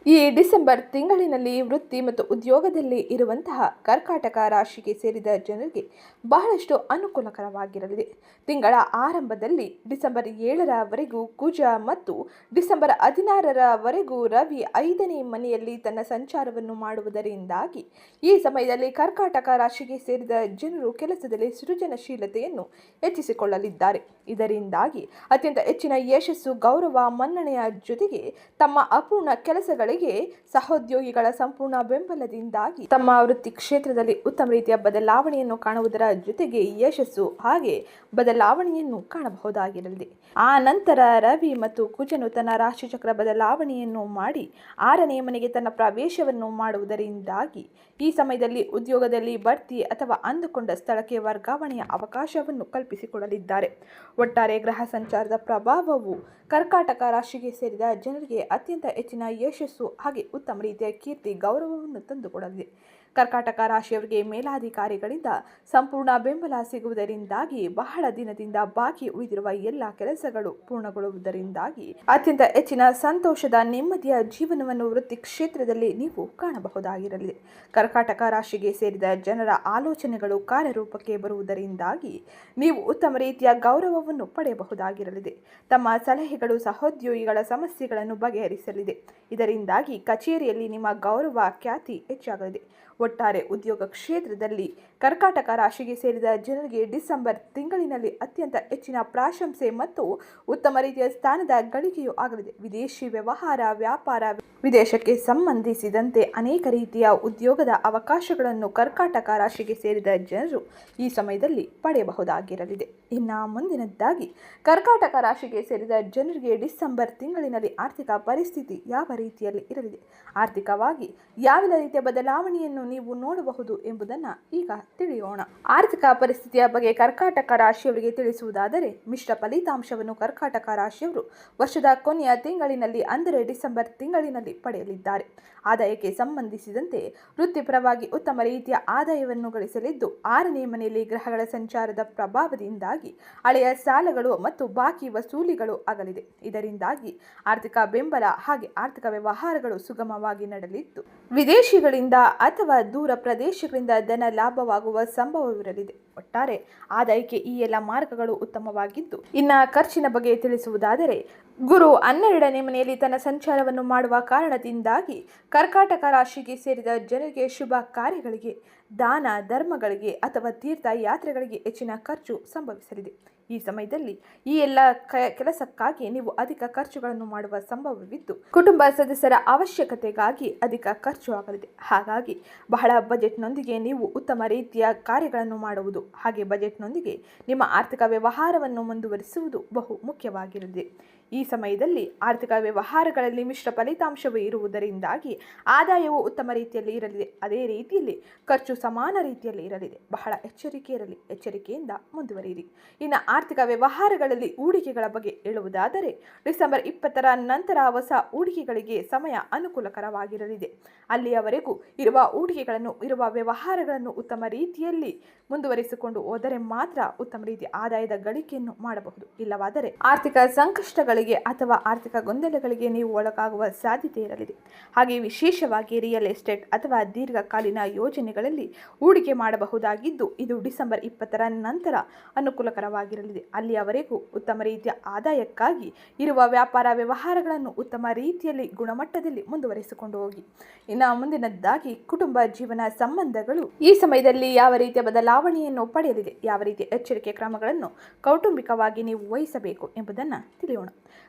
ಈ ಡಿಸೆಂಬರ್ ತಿಂಗಳಿನಲ್ಲಿ ವೃತ್ತಿ ಮತ್ತು ಉದ್ಯೋಗದಲ್ಲಿ ಇರುವಂತಹ ಕರ್ಕಾಟಕ ರಾಶಿಗೆ ಸೇರಿದ ಜನರಿಗೆ ಬಹಳಷ್ಟು ಅನುಕೂಲಕರವಾಗಿರಲಿದೆ. ತಿಂಗಳ ಆರಂಭದಲ್ಲಿ ಡಿಸೆಂಬರ್ ಏಳರವರೆಗೂ ಕುಜ ಮತ್ತು ಡಿಸೆಂಬರ್ ಹದಿನಾರರವರೆಗೂ ರವಿ ಐದನೇ ಮನೆಯಲ್ಲಿ ತನ್ನ ಸಂಚಾರವನ್ನು ಮಾಡುವುದರಿಂದಾಗಿ ಈ ಸಮಯದಲ್ಲಿ ಕರ್ಕಾಟಕ ರಾಶಿಗೆ ಸೇರಿದ ಜನರು ಕೆಲಸದಲ್ಲಿ ಸೃಜನಶೀಲತೆಯನ್ನು ಹೆಚ್ಚಿಸಿಕೊಳ್ಳಲಿದ್ದಾರೆ. ಇದರಿಂದಾಗಿ ಅತ್ಯಂತ ಹೆಚ್ಚಿನ ಯಶಸ್ಸು ಗೌರವ ಮನ್ನಣೆಯ ಜೊತೆಗೆ ತಮ್ಮ ಅಪೂರ್ಣ ಕೆಲಸಗಳಿಗೆ ಸಹೋದ್ಯೋಗಿಗಳ ಸಂಪೂರ್ಣ ಬೆಂಬಲದಿಂದಾಗಿ ತಮ್ಮ ವೃತ್ತಿ ಕ್ಷೇತ್ರದಲ್ಲಿ ಉತ್ತಮ ರೀತಿಯ ಬದಲಾವಣೆಯನ್ನು ಕಾಣುವುದರ ಜೊತೆಗೆ ಯಶಸ್ಸು ಹಾಗೆ ಬದಲಾವಣೆಯನ್ನು ಕಾಣಬಹುದಾಗಿರಲಿದೆ ಆ ನಂತರ ರವಿ ಮತ್ತು ಕುಜನು ತನ್ನ ರಾಶಿಚಕ್ರ ಬದಲಾವಣೆಯನ್ನು ಮಾಡಿ ಆರನೇ ಮನೆಗೆ ತನ್ನ ಪ್ರವೇಶವನ್ನು ಮಾಡುವುದರಿಂದಾಗಿ ಈ ಸಮಯದಲ್ಲಿ ಉದ್ಯೋಗದಲ್ಲಿ ಬಡ್ತಿ ಅಥವಾ ಅಂದುಕೊಂಡ ಸ್ಥಳಕ್ಕೆ ವರ್ಗಾವಣೆಯ ಅವಕಾಶವನ್ನು ಕಲ್ಪಿಸಿಕೊಡಲಿದ್ದಾರೆ. ಒಟ್ಟಾರೆ ಗ್ರಹ ಸಂಚಾರದ ಪ್ರಭಾವವು ಕರ್ಕಾಟಕ ರಾಶಿಗೆ ಸೇರಿದ ಜನರಿಗೆ ಅತ್ಯಂತ ಹೆಚ್ಚಿನ ಯಶಸ್ಸು ಹಾಗೆ ಉತ್ತಮ ರೀತಿಯ ಕೀರ್ತಿ ಗೌರವವನ್ನು ತಂದುಕೊಡಲಿದೆ. ಕರ್ಕಾಟಕ ರಾಶಿಯವರಿಗೆ ಮೇಲಾಧಿಕಾರಿಗಳಿಂದ ಸಂಪೂರ್ಣ ಬೆಂಬಲ ಸಿಗುವುದರಿಂದಾಗಿ ಬಹಳ ದಿನದಿಂದ ಬಾಕಿ ಉಳಿದಿರುವ ಎಲ್ಲ ಕೆಲಸಗಳು ಪೂರ್ಣಗೊಳ್ಳುವುದರಿಂದಾಗಿ ಅತ್ಯಂತ ಹೆಚ್ಚಿನ ಸಂತೋಷದ ನೆಮ್ಮದಿಯ ಜೀವನವನ್ನು ವೃತ್ತಿ ಕ್ಷೇತ್ರದಲ್ಲಿ ನೀವು ಕಾಣಬಹುದಾಗಿರಲಿದೆ ಕರ್ಕಾಟಕ ರಾಶಿಗೆ ಸೇರಿದ ಜನರ ಆಲೋಚನೆಗಳು ಕಾರ್ಯರೂಪಕ್ಕೆ ಬರುವುದರಿಂದಾಗಿ ನೀವು ಉತ್ತಮ ರೀತಿಯ ಗೌರವವನ್ನು ಪಡೆಯಬಹುದಾಗಿರಲಿದೆ. ತಮ್ಮ ಸಲಹೆಗಳು ಸಹೋದ್ಯೋಗಿಗಳ ಸಮಸ್ಯೆಗಳನ್ನು ಬಗೆಹರಿಸಲಿದೆ. ಇದರಿಂದಾಗಿ ಕಚೇರಿಯಲ್ಲಿ ನಿಮ್ಮ ಗೌರವ ಖ್ಯಾತಿ ಹೆಚ್ಚಾಗಲಿದೆ. ಒಟ್ಟಾರೆ ಉದ್ಯೋಗ ಕ್ಷೇತ್ರದಲ್ಲಿ ಕರ್ಕಾಟಕ ರಾಶಿಗೆ ಸೇರಿದ ಜನರಿಗೆ ಡಿಸೆಂಬರ್ ತಿಂಗಳಿನಲ್ಲಿ ಅತ್ಯಂತ ಹೆಚ್ಚಿನ ಪ್ರಾಶಂಸೆ ಮತ್ತು ಉತ್ತಮ ರೀತಿಯ ಸ್ಥಾನದ ಗಳಿಕೆಯೂ ಆಗಲಿದೆ. ವಿದೇಶಿ ವ್ಯವಹಾರ, ವ್ಯಾಪಾರ ವಿದೇಶಕ್ಕೆ ಸಂಬಂಧಿಸಿದಂತೆ ಅನೇಕ ರೀತಿಯ ಉದ್ಯೋಗದ ಅವಕಾಶಗಳನ್ನು ಕರ್ಕಾಟಕ ರಾಶಿಗೆ ಸೇರಿದ ಜನರು ಈ ಸಮಯದಲ್ಲಿ ಪಡೆಯಬಹುದಾಗಿರಲಿದೆ. ಇನ್ನು ಮುಂದಿನದ್ದಾಗಿ, ಕರ್ಕಾಟಕ ರಾಶಿಗೆ ಸೇರಿದ ಜನರಿಗೆ ಡಿಸೆಂಬರ್ ತಿಂಗಳಿನಲ್ಲಿ ಆರ್ಥಿಕ ಪರಿಸ್ಥಿತಿ ಯಾವ ರೀತಿಯಲ್ಲಿ ಇರಲಿದೆ? ಆರ್ಥಿಕವಾಗಿ ಯಾವೆಲ್ಲ ರೀತಿಯ ಬದಲಾವಣೆಯನ್ನು ನೀವು ನೋಡಬಹುದು ಎಂಬುದನ್ನು ಈಗ ತಿಳಿಯೋಣ. ಆರ್ಥಿಕ ಪರಿಸ್ಥಿತಿಯ ಬಗ್ಗೆ ಕರ್ಕಾಟಕ ರಾಶಿಯವರಿಗೆ ತಿಳಿಸುವುದಾದರೆ, ಮಿಶ್ರ ಫಲಿತಾಂಶವನ್ನು ಕರ್ಕಾಟಕ ರಾಶಿಯವರು ವರ್ಷದ ಕೊನೆಯ ತಿಂಗಳಿನಲ್ಲಿ ಅಂದರೆ ಡಿಸೆಂಬರ್ ತಿಂಗಳಿನಲ್ಲಿ ಪಡೆಯಲಿದ್ದಾರೆ. ಆದಾಯಕ್ಕೆ ಸಂಬಂಧಿಸಿದಂತೆ ವೃತ್ತಿಪರವಾಗಿ ಉತ್ತಮ ರೀತಿಯ ಆದಾಯವನ್ನು ಗಳಿಸಲಿದ್ದು, ಆರನೇ ಮನೆಯಲ್ಲಿ ಗ್ರಹಗಳ ಸಂಚಾರದ ಪ್ರಭಾವದಿಂದಾಗಿ ಹಳೆಯ ಸಾಲಗಳು ಮತ್ತು ಬಾಕಿ ವಸೂಲಿಗಳು ಆಗಲಿದೆ ಇದರಿಂದಾಗಿ ಆರ್ಥಿಕ ಬೆಂಬಲ ಹಾಗೆ ಆರ್ಥಿಕ ವ್ಯವಹಾರಗಳು ಸುಗಮವಾಗಿ ನಡೆಯಲಿದ್ದು ವಿದೇಶಿಗಳಿಂದ ಅಥವಾ ದೂರ ಪ್ರದೇಶಗಳಿಂದ ಧನ ಲಾಭವಾಗುವ ಸಂಭವವಿರಲಿದೆ. ಒಟ್ಟಾರೆ ಆದಾಯಕ್ಕೆ ಈ ಎಲ್ಲ ಮಾರ್ಗಗಳು ಉತ್ತಮವಾಗಿದ್ದು, ಇನ್ನ ಖರ್ಚಿನ ಬಗ್ಗೆ ತಿಳಿಸುವುದಾದರೆ ಗುರು ಹನ್ನೆರಡನೇ ಮನೆಯಲ್ಲಿ ತನ್ನ ಸಂಚಾರವನ್ನು ಮಾಡುವ ಕಾರಣದಿಂದಾಗಿ ಕರ್ಕಾಟಕ ರಾಶಿಗೆ ಸೇರಿದ ಜನರಿಗೆ ಶುಭ ಕಾರ್ಯಗಳಿಗೆ, ದಾನ ಧರ್ಮಗಳಿಗೆ ಅಥವಾ ತೀರ್ಥ ಯಾತ್ರೆಗಳಿಗೆ ಹೆಚ್ಚಿನ ಖರ್ಚು ಸಂಭವಿಸಲಿದೆ. ಈ ಸಮಯದಲ್ಲಿ ಈ ಎಲ್ಲ ಕೆಲಸಕ್ಕಾಗಿ ನೀವು ಅಧಿಕ ಖರ್ಚುಗಳನ್ನು ಮಾಡುವ ಸಂಭವವಿದ್ದು, ಕುಟುಂಬ ಸದಸ್ಯರ ಅವಶ್ಯಕತೆಗಾಗಿ ಅಧಿಕ ಖರ್ಚು ಆಗಲಿದೆ. ಹಾಗಾಗಿ ಬಹಳ ಬಜೆಟ್ನೊಂದಿಗೆ ನೀವು ಉತ್ತಮ ರೀತಿಯ ಕಾರ್ಯಗಳನ್ನು ಮಾಡುವುದು, ಹಾಗೆ ಬಜೆಟ್ನೊಂದಿಗೆ ನಿಮ್ಮ ಆರ್ಥಿಕ ವ್ಯವಹಾರವನ್ನು ಮುಂದುವರಿಸುವುದು ಬಹು ಮುಖ್ಯವಾಗಿರಲಿದೆ. ಈ ಸಮಯದಲ್ಲಿ ಆರ್ಥಿಕ ವ್ಯವಹಾರಗಳಲ್ಲಿ ಮಿಶ್ರ ಫಲಿತಾಂಶವೂ ಇರುವುದರಿಂದಾಗಿ ಆದಾಯವು ಉತ್ತಮ ರೀತಿಯಲ್ಲಿ ಇರಲಿದೆ ಅದೇ ರೀತಿಯಲ್ಲಿ ಖರ್ಚು ಸಮಾನ ರೀತಿಯಲ್ಲಿ ಇರಲಿದೆ. ಬಹಳ ಎಚ್ಚರಿಕೆ ಇರಲಿ ಎಚ್ಚರಿಕೆಯಿಂದ ಮುಂದುವರಿಯಿರಿ. ಇನ್ನು ಆರ್ಥಿಕ ವ್ಯವಹಾರಗಳಲ್ಲಿ ಹೂಡಿಕೆಗಳ ಬಗ್ಗೆ ಹೇಳುವುದಾದರೆ, ಡಿಸೆಂಬರ್ ಇಪ್ಪತ್ತರ ನಂತರ ಹೊಸ ಹೂಡಿಕೆಗಳಿಗೆ ಸಮಯ ಅನುಕೂಲಕರವಾಗಿರಲಿದೆ. ಅಲ್ಲಿಯವರೆಗೂ ಇರುವ ಹೂಡಿಕೆಗಳನ್ನು, ಇರುವ ವ್ಯವಹಾರಗಳನ್ನು ಉತ್ತಮ ರೀತಿಯಲ್ಲಿ ಮುಂದುವರಿಸಿಕೊಂಡು ಹೋದರೆ ಮಾತ್ರ ಉತ್ತಮ ರೀತಿಯ ಆದಾಯದ ಗಳಿಕೆಯನ್ನು ಮಾಡಬಹುದು. ಇಲ್ಲವಾದರೆ ಆರ್ಥಿಕ ಸಂಕಷ್ಟಗಳಿಗೆ ಅಥವಾ ಆರ್ಥಿಕ ಗೊಂದಲಗಳಿಗೆ ನೀವು ಒಳಗಾಗುವ ಸಾಧ್ಯತೆ ಇರಲಿದೆ. ಹಾಗೆ ವಿಶೇಷವಾಗಿ ರಿಯಲ್ ಎಸ್ಟೇಟ್ ಅಥವಾ ದೀರ್ಘಕಾಲೀನ ಯೋಜನೆಗಳಲ್ಲಿ ಹೂಡಿಕೆ ಮಾಡಬಹುದಾಗಿದ್ದು, ಇದು ಡಿಸೆಂಬರ್ ಇಪ್ಪತ್ತರ ನಂತರ ಅನುಕೂಲಕರವಾಗಿರಲಿದೆ. ಅಲ್ಲಿಯವರೆಗೂ ಉತ್ತಮ ರೀತಿಯ ಆದಾಯಕ್ಕಾಗಿ ಇರುವ ವ್ಯಾಪಾರ ವ್ಯವಹಾರಗಳನ್ನು ಉತ್ತಮ ರೀತಿಯಲ್ಲಿ ಗುಣಮಟ್ಟದಲ್ಲಿ ಮುಂದುವರಿಸಿಕೊಂಡು ಹೋಗಿ. ಇನ್ನು ಮುಂದಿನದ್ದಾಗಿ ಕುಟುಂಬ ಜೀವನ ಸಂಬಂಧಗಳು. ಈ ಸಮಯದಲ್ಲಿ ಯಾವ ರೀತಿಯ ಬದಲಾವಣೆಯನ್ನು ಪಡೆಯಲಿದೆ? ಯಾವ ರೀತಿಯ ಎಚ್ಚರಿಕೆ ಕ್ರಮಗಳನ್ನು ಕೌಟುಂಬಿಕವಾಗಿ ನೀವು ವಹಿಸಬೇಕು ಎಂಬುದನ್ನು ತಿಳಿಯೋಣ.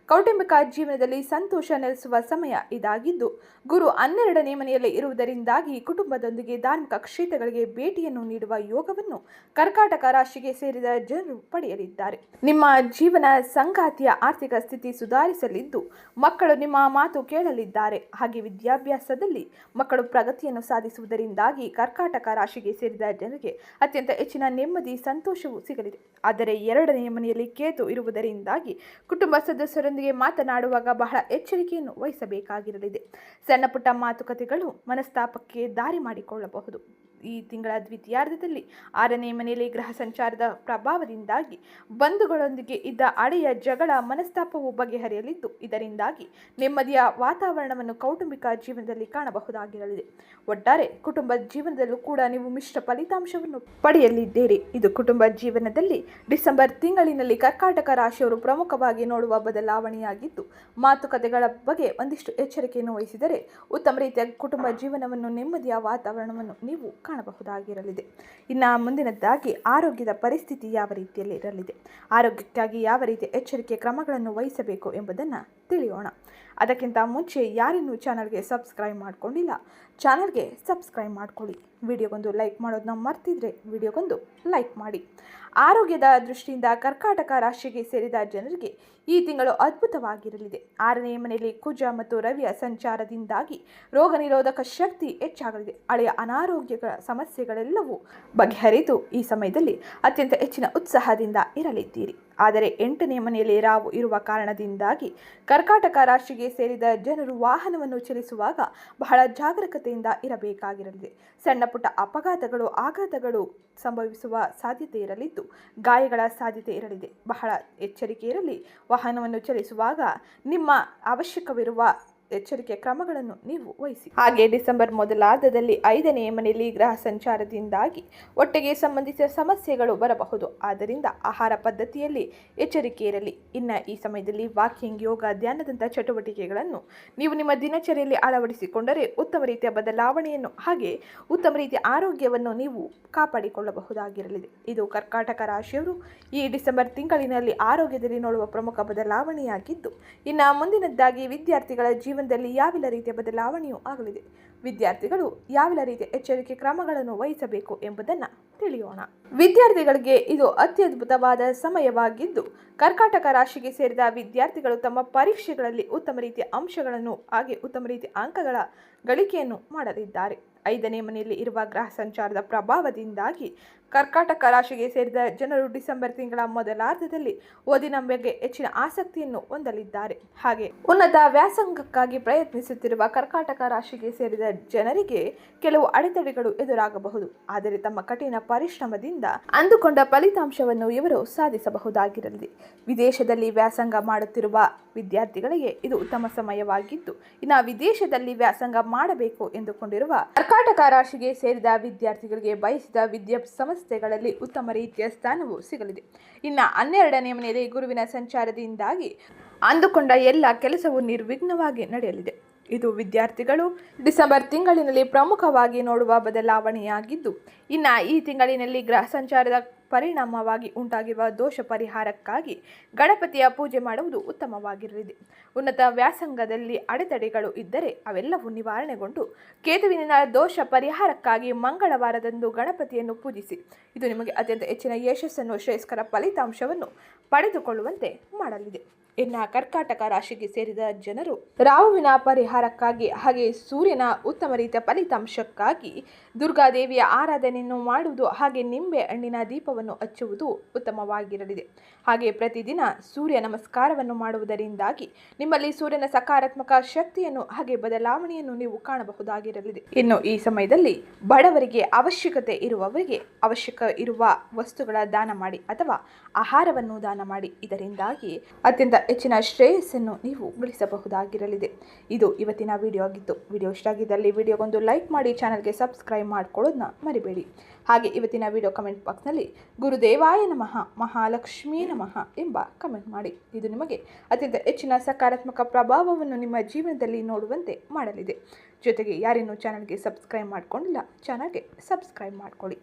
ಕೌಟುಂಬಿಕ ಜೀವನದಲ್ಲಿ ಸಂತೋಷ ನೆಲೆಸುವ ಸಮಯ ಇದಾಗಿದ್ದು, ಗುರು ಹನ್ನೆರಡನೇ ಮನೆಯಲ್ಲಿ ಇರುವುದರಿಂದಾಗಿ ಕುಟುಂಬದೊಂದಿಗೆ ಧಾರ್ಮಿಕ ಕ್ಷೇತ್ರಗಳಿಗೆ ಭೇಟಿಯನ್ನು ನೀಡುವ ಯೋಗವನ್ನು ಕರ್ಕಾಟಕ ರಾಶಿಗೆ ಸೇರಿದ ಜನರು ಪಡೆಯಲಿದ್ದಾರೆ. ನಿಮ್ಮ ಜೀವನ ಸಂಗಾತಿಯ ಆರ್ಥಿಕ ಸ್ಥಿತಿ ಸುಧಾರಿಸಲಿದ್ದು, ಮಕ್ಕಳು ನಿಮ್ಮ ಮಾತು ಕೇಳಲಿದ್ದಾರೆ. ಹಾಗೆ ವಿದ್ಯಾಭ್ಯಾಸದಲ್ಲಿ ಮಕ್ಕಳು ಪ್ರಗತಿಯನ್ನು ಸಾಧಿಸುವುದರಿಂದಾಗಿ ಕರ್ಕಾಟಕ ರಾಶಿಗೆ ಸೇರಿದ ಜನರಿಗೆ ಅತ್ಯಂತ ಹೆಚ್ಚಿನ ನೆಮ್ಮದಿ, ಸಂತೋಷವೂ ಸಿಗಲಿದೆ. ಆದರೆ ಎರಡನೇ ಮನೆಯಲ್ಲಿ ಕೇತು ಇರುವುದರಿಂದಾಗಿ ಕುಟುಂಬ ಸದಸ್ಯರೊಂದಿಗೆ ಮಾತನಾಡುವಾಗ ಬಹಳ ಎಚ್ಚರಿಕೆಯನ್ನು ವಹಿಸಬೇಕಾಗಿರಲಿದೆ. ಸಣ್ಣ ಪುಟ್ಟ ಮಾತುಕತೆಗಳು ಮನಸ್ತಾಪಕ್ಕೆ ದಾರಿ ಮಾಡಿಕೊಳ್ಳಬಹುದು. ಈ ತಿಂಗಳ ದ್ವಿತೀಯಾರ್ಧದಲ್ಲಿ ಆರನೇ ಮನೆಯಲ್ಲಿ ಗ್ರಹ ಸಂಚಾರದ ಪ್ರಭಾವದಿಂದಾಗಿ ಬಂಧುಗಳೊಂದಿಗೆ ಇದ್ದ ಅಡೆಯ ಜಗಳ ಮನಸ್ತಾಪವು ಬಗೆಹರಿಯಲಿದ್ದು, ಇದರಿಂದಾಗಿ ನೆಮ್ಮದಿಯ ವಾತಾವರಣವನ್ನು ಕೌಟುಂಬಿಕ ಜೀವನದಲ್ಲಿ ಕಾಣಬಹುದಾಗಿರಲಿದೆ. ಒಟ್ಟಾರೆ ಕುಟುಂಬ ಜೀವನದಲ್ಲೂ ಕೂಡ ನೀವು ಮಿಶ್ರ ಫಲಿತಾಂಶವನ್ನು ಪಡೆಯಲಿದ್ದೀರಿ. ಇದು ಕುಟುಂಬ ಜೀವನದಲ್ಲಿ ಡಿಸೆಂಬರ್ ತಿಂಗಳಿನಲ್ಲಿ ಕರ್ಕಾಟಕ ರಾಶಿಯವರು ಪ್ರಮುಖವಾಗಿ ನೋಡುವ ಬದಲಾವಣೆಯಾಗಿದ್ದು, ಮಾತುಕತೆಗಳ ಬಗ್ಗೆ ಒಂದಿಷ್ಟು ಎಚ್ಚರಿಕೆಯನ್ನು ವಹಿಸಿದರೆ, ಉತ್ತಮ ರೀತಿಯ ಕುಟುಂಬ ಜೀವನವನ್ನು, ನೆಮ್ಮದಿಯ ವಾತಾವರಣವನ್ನು ನೀವು ಕಾಣಬಹುದಾಗಿರಲಿದೆ. ಇನ್ನು ಮುಂದಿನದ್ದಾಗಿ ಆರೋಗ್ಯದ ಪರಿಸ್ಥಿತಿ ಯಾವ ರೀತಿಯಲ್ಲಿ ಇರಲಿದೆ? ಆರೋಗ್ಯಕ್ಕಾಗಿ ಯಾವ ರೀತಿಯ ಎಚ್ಚರಿಕೆ ಕ್ರಮಗಳನ್ನು ವಹಿಸಬೇಕು ಎಂಬುದನ್ನು ತಿಳಿಯೋಣ. ಅದಕ್ಕಿಂತ ಮುಂಚೆ ಯಾರಿನ್ನೂ ಚಾನಲ್ಗೆ ಸಬ್ಸ್ಕ್ರೈಬ್ ಮಾಡಿಕೊಂಡಿಲ್ಲ, ಚಾನಲ್ಗೆ ಸಬ್ಸ್ಕ್ರೈಬ್ ಮಾಡ್ಕೊಳ್ಳಿ. ವಿಡಿಯೋಗೊಂದು ಲೈಕ್ ಮಾಡೋದನ್ನ ಮರ್ತಿದ್ರೆ ವಿಡಿಯೋಗೊಂದು ಲೈಕ್ ಮಾಡಿ. ಆರೋಗ್ಯದ ದೃಷ್ಟಿಯಿಂದ ಕರ್ಕಾಟಕ ರಾಶಿಗೆ ಸೇರಿದ ಜನರಿಗೆ ಈ ತಿಂಗಳು ಅದ್ಭುತವಾಗಿರಲಿದೆ. ಆರನೇ ಮನೆಯಲ್ಲಿ ಕುಜ ಮತ್ತು ರವಿಯ ಸಂಚಾರದಿಂದಾಗಿ ರೋಗ ನಿರೋಧಕ ಶಕ್ತಿ ಹೆಚ್ಚಾಗಲಿದೆ. ಹಳೆಯ ಅನಾರೋಗ್ಯಗಳ ಸಮಸ್ಯೆಗಳೆಲ್ಲವೂ ಬಗೆಹರಿದು ಈ ಸಮಯದಲ್ಲಿ ಅತ್ಯಂತ ಹೆಚ್ಚಿನ ಉತ್ಸಾಹದಿಂದ ಇರಲಿದ್ದೀರಿ. ಆದರೆ ಎಂಟನೇ ಮನೆಯಲ್ಲಿ ರಾವು ಇರುವ ಕಾರಣದಿಂದಾಗಿ ಕರ್ಕಾಟಕ ರಾಶಿಗೆ ಸೇರಿದ ಜನರು ವಾಹನವನ್ನು ಚಲಿಸುವಾಗ ಬಹಳ ಜಾಗರೂಕತೆಯಿಂದ ಇರಬೇಕಾಗಿರಲಿದೆ. ಸಣ್ಣ ಪುಟ್ಟ ಅಪಘಾತಗಳು, ಆಘಾತಗಳು ಸಂಭವಿಸುವ ಸಾಧ್ಯತೆ ಇರಲಿದ್ದು ಗಾಯಗಳ ಸಾಧ್ಯತೆ ಇರಲಿದೆ. ಬಹಳ ಎಚ್ಚರಿಕೆ ಇರಲಿ ವಾಹನವನ್ನು ಚಲಿಸುವಾಗ ನಿಮ್ಮ ಅವಶ್ಯಕವಿರುವ ಎಚ್ಚರಿಕೆ ಕ್ರಮಗಳನ್ನು ನೀವು ವಹಿಸಿ. ಹಾಗೆ ಡಿಸೆಂಬರ್ ಮೊದಲಾರ್ಧದಲ್ಲಿ ಐದನೇ ಮನೆಯಲ್ಲಿ ಗ್ರಹ ಸಂಚಾರದಿಂದಾಗಿ ಒಟ್ಟಿಗೆ ಸಂಬಂಧಿಸಿದ ಸಮಸ್ಯೆಗಳು ಬರಬಹುದು. ಆದ್ದರಿಂದ ಆಹಾರ ಪದ್ಧತಿಯಲ್ಲಿ ಎಚ್ಚರಿಕೆ ಇರಲಿ. ಇನ್ನು ಈ ಸಮಯದಲ್ಲಿ ವಾಕಿಂಗ್, ಯೋಗ ಧ್ಯಾನದಂಥ ಚಟುವಟಿಕೆಗಳನ್ನು ನೀವು ನಿಮ್ಮ ದಿನಚರಿಯಲ್ಲಿ ಅಳವಡಿಸಿಕೊಂಡರೆ ಉತ್ತಮ ರೀತಿಯ ಬದಲಾವಣೆಯನ್ನು ಹಾಗೆ ಉತ್ತಮ ರೀತಿಯ ಆರೋಗ್ಯವನ್ನು ನೀವು ಕಾಪಾಡಿಕೊಳ್ಳಬಹುದಾಗಿರಲಿದೆ. ಇದು ಕರ್ಕಾಟಕ ರಾಶಿಯವರು ಈ ಡಿಸೆಂಬರ್ ತಿಂಗಳಿನಲ್ಲಿ ಆರೋಗ್ಯದಲ್ಲಿ ನೋಡುವ ಪ್ರಮುಖ ಬದಲಾವಣೆಯಾಗಿದ್ದು, ಇನ್ನು ಮುಂದಿನದ್ದಾಗಿ ವಿದ್ಯಾರ್ಥಿಗಳ ಜೀವನದಲ್ಲಿ ಯಾವೆಲ್ಲ ರೀತಿಯ ಬದಲಾವಣೆಯೂ ಆಗಲಿದೆ. ವಿದ್ಯಾರ್ಥಿಗಳು ಯಾವೆಲ್ಲ ರೀತಿಯ ಎಚ್ಚರಿಕೆ ಕ್ರಮಗಳನ್ನು ವಹಿಸಬೇಕು ಎಂಬುದನ್ನು ತಿಳಿಯೋಣ. ವಿದ್ಯಾರ್ಥಿಗಳಿಗೆ ಇದು ಅತ್ಯದ್ಭುತವಾದ ಸಮಯವಾಗಿದ್ದು, ಕರ್ಕಾಟಕ ರಾಶಿಗೆ ಸೇರಿದ ವಿದ್ಯಾರ್ಥಿಗಳು ತಮ್ಮ ಪರೀಕ್ಷೆಗಳಲ್ಲಿ ಉತ್ತಮ ರೀತಿಯ ಅಂಶಗಳನ್ನು ಹಾಗೆ ಉತ್ತಮ ರೀತಿಯ ಅಂಕಗಳ ಗಳಿಕೆಯನ್ನು ಮಾಡಲಿದ್ದಾರೆ. ಐದನೇ ಮನೆಯಲ್ಲಿ ಇರುವ ಗ್ರಹ ಸಂಚಾರದ ಪ್ರಭಾವದಿಂದಾಗಿ ಕರ್ಕಾಟಕ ರಾಶಿಗೆ ಸೇರಿದ ಜನರು ಡಿಸೆಂಬರ್ ತಿಂಗಳ ಮೊದಲಾರ್ಧದಲ್ಲಿ ಓದಿನ ಬಗ್ಗೆ ಹೆಚ್ಚಿನ ಆಸಕ್ತಿಯನ್ನು ಹೊಂದಲಿದ್ದಾರೆ. ಹಾಗೆ ಉನ್ನತ ವ್ಯಾಸಂಗಕ್ಕಾಗಿ ಪ್ರಯತ್ನಿಸುತ್ತಿರುವ ಕರ್ಕಾಟಕ ರಾಶಿಗೆ ಸೇರಿದ ಜನರಿಗೆ ಕೆಲವು ಅಡೆತಡೆಗಳು ಎದುರಾಗಬಹುದು. ಆದರೆ ತಮ್ಮ ಕಠಿಣ ಪರಿಶ್ರಮದಿಂದ ಅಂದುಕೊಂಡ ಫಲಿತಾಂಶವನ್ನು ಇವರು ಸಾಧಿಸಬಹುದಾಗಿರಲಿದೆ ವಿದೇಶದಲ್ಲಿ ವ್ಯಾಸಂಗ ಮಾಡುತ್ತಿರುವ ವಿದ್ಯಾರ್ಥಿಗಳಿಗೆ ಇದು ಉತ್ತಮ ಸಮಯವಾಗಿದ್ದು, ಇನ್ನು ವಿದೇಶದಲ್ಲಿ ವ್ಯಾಸಂಗ ಮಾಡಬೇಕು ಎಂದುಕೊಂಡಿರುವ ಕರ್ಕಾಟಕ ರಾಶಿಗೆ ಸೇರಿದ ವಿದ್ಯಾರ್ಥಿಗಳಿಗೆ ಬಯಸಿದ ವಿದ್ಯಾ ಸಂಸ್ಥೆಗಳಲ್ಲಿ ಉತ್ತಮ ರೀತಿಯ ಸ್ಥಾನವು ಸಿಗಲಿದೆ. ಇನ್ನು ಹನ್ನೆರಡನೇ ಮನೆಯಲ್ಲಿ ಗುರುವಿನ ಸಂಚಾರದಿಂದಾಗಿ ಅಂದುಕೊಂಡ ಎಲ್ಲ ಕೆಲಸವು ನಿರ್ವಿಘ್ನವಾಗಿ ನಡೆಯಲಿದೆ. ಇದು ವಿದ್ಯಾರ್ಥಿಗಳು ಡಿಸೆಂಬರ್ ತಿಂಗಳಿನಲ್ಲಿ ಪ್ರಮುಖವಾಗಿ ನೋಡುವ ಬದಲಾವಣೆಯಾಗಿದ್ದು, ಇನ್ನು ಈ ತಿಂಗಳಿನಲ್ಲಿ ಗ್ರಹ ಸಂಚಾರದ ಪರಿಣಾಮವಾಗಿ ಉಂಟಾಗಿರುವ ದೋಷ ಪರಿಹಾರಕ್ಕಾಗಿ ಗಣಪತಿಯ ಪೂಜೆ ಮಾಡುವುದು ಉತ್ತಮವಾಗಿರಲಿದೆ. ಉನ್ನತ ವ್ಯಾಸಂಗದಲ್ಲಿ ಅಡೆತಡೆಗಳು ಇದ್ದರೆ ಅವೆಲ್ಲವೂ ನಿವಾರಣೆಗೊಂಡು ಕೇತುವಿನ ದೋಷ ಪರಿಹಾರಕ್ಕಾಗಿ ಮಂಗಳವಾರದಂದು ಗಣಪತಿಯನ್ನು ಪೂಜಿಸಿ. ಇದು ನಿಮಗೆ ಅತ್ಯಂತ ಹೆಚ್ಚಿನ ಯಶಸ್ಸನ್ನು ಶ್ರೇಯಸ್ಕರ ಫಲಿತಾಂಶವನ್ನು ಪಡೆದುಕೊಳ್ಳುವಂತೆ ಮಾಡಲಿದೆ. ಇನ್ನ ಕರ್ಕಾಟಕ ರಾಶಿಗೆ ಸೇರಿದ ಜನರು ರಾಹುವಿನ ಪರಿಹಾರಕ್ಕಾಗಿ ಹಾಗೆ ಸೂರ್ಯನ ಉತ್ತಮ ರೀತಿಯ ಫಲಿತಾಂಶಕ್ಕಾಗಿ ದುರ್ಗಾದೇವಿಯ ಆರಾಧನೆಯನ್ನು ಮಾಡುವುದು ಹಾಗೆ ನಿಂಬೆ ಹಣ್ಣಿನ ದೀಪವನ್ನು ಹಚ್ಚುವುದು ಉತ್ತಮವಾಗಿರಲಿದೆ. ಹಾಗೆ ಪ್ರತಿದಿನ ಸೂರ್ಯ ನಮಸ್ಕಾರವನ್ನು ಮಾಡುವುದರಿಂದಾಗಿ ನಿಮ್ಮಲ್ಲಿ ಸೂರ್ಯನ ಸಕಾರಾತ್ಮಕ ಶಕ್ತಿಯನ್ನು ಹಾಗೆ ಬದಲಾವಣೆಯನ್ನು ನೀವು ಕಾಣಬಹುದಾಗಿರಲಿದೆ. ಇನ್ನು ಈ ಸಮಯದಲ್ಲಿ ಬಡವರಿಗೆ ಅವಶ್ಯಕತೆ ಇರುವವರಿಗೆ ಅವಶ್ಯಕ ಇರುವ ವಸ್ತುಗಳ ದಾನ ಮಾಡಿ ಅಥವಾ ಆಹಾರವನ್ನು ದಾನ ಮಾಡಿ. ಇದರಿಂದಾಗಿ ಅತ್ಯಂತ ಹೆಚ್ಚಿನ ಶ್ರೇಯಸ್ಸನ್ನು ನೀವು ಗಳಿಸಬಹುದಾಗಿರಲಿದೆ. ಇದು ಇವತ್ತಿನ ವಿಡಿಯೋ ಆಗಿತ್ತು. ವಿಡಿಯೋ ಇಷ್ಟ ಆಗಿದ್ದಲ್ಲಿ ವಿಡಿಯೋಗೊಂದು ಲೈಕ್ ಮಾಡಿ, ಚಾನಲ್ಗೆ ಸಬ್ಸ್ಕ್ರೈಬ್ ಮಾಡ್ಕೊಳ್ಳೋದನ್ನ ಮರಿಬೇಡಿ. ಹಾಗೆ ಇವತ್ತಿನ ವಿಡಿಯೋ ಕಮೆಂಟ್ ಬಾಕ್ಸ್ನಲ್ಲಿ ಗುರುದೇವಾಯ ನಮಃ, ಮಹಾಲಕ್ಷ್ಮೀ ನಮಃ ಎಂಬ ಕಮೆಂಟ್ ಮಾಡಿ. ಇದು ನಿಮಗೆ ಅತ್ಯಂತ ಹೆಚ್ಚಿನ ಸಕಾರಾತ್ಮಕ ಪ್ರಭಾವವನ್ನು ನಿಮ್ಮ ಜೀವನದಲ್ಲಿ ನೋಡುವಂತೆ ಮಾಡಲಿದೆ. ಜೊತೆಗೆ ಯಾರಿನ್ನೂ ಚಾನಲ್ಗೆ ಸಬ್ಸ್ಕ್ರೈಬ್ ಮಾಡಿಕೊಂಡಿಲ್ಲ ಚಾನಲ್ಗೆ ಸಬ್ಸ್ಕ್ರೈಬ್ ಮಾಡ್ಕೊಳ್ಳಿ.